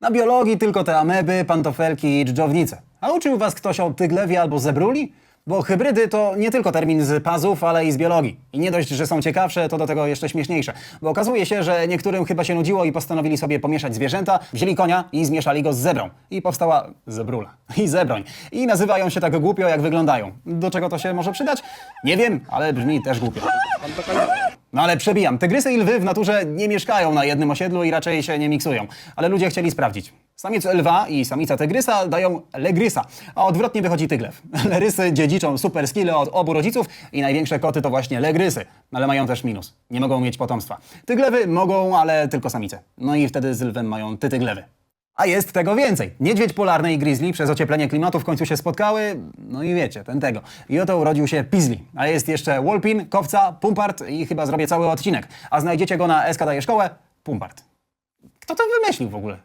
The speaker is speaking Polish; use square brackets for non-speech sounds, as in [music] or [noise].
Na biologii tylko te ameby, pantofelki i dżdżownice. A uczył was ktoś o tyglewie albo zebruli? Bo hybrydy to nie tylko termin z pazów, ale i z biologii. I nie dość, że są ciekawsze, to do tego jeszcze śmieszniejsze. Bo okazuje się, że niektórym chyba się nudziło i postanowili sobie pomieszać zwierzęta, wzięli konia i zmieszali go z zebrą. I powstała zebrula. I zebroń. I nazywają się tak głupio, jak wyglądają. Do czego to się może przydać? Nie wiem, ale brzmi też głupio. No ale przebijam. Tygrysy i lwy w naturze nie mieszkają na jednym osiedlu i raczej się nie miksują. Ale ludzie chcieli sprawdzić. Samiec lwa i samica tygrysa dają legrysa, a odwrotnie wychodzi tyglew. [laughs] Lerysy dziedziczą super skille od obu rodziców i największe koty to właśnie legrysy. Ale mają też minus. Nie mogą mieć potomstwa. Tyglewy mogą, ale tylko samice. No i wtedy z lwem mają tytyglewy. A jest tego więcej. Niedźwiedź polarny i grizzly przez ocieplenie klimatu w końcu się spotkały, no i wiecie, ten tego. I oto urodził się Pizli. A jest jeszcze Wolpin, Kowca, Pumpart i chyba zrobię cały odcinek. A znajdziecie go na SK Szkołę, Pumpart. Kto to wymyślił w ogóle?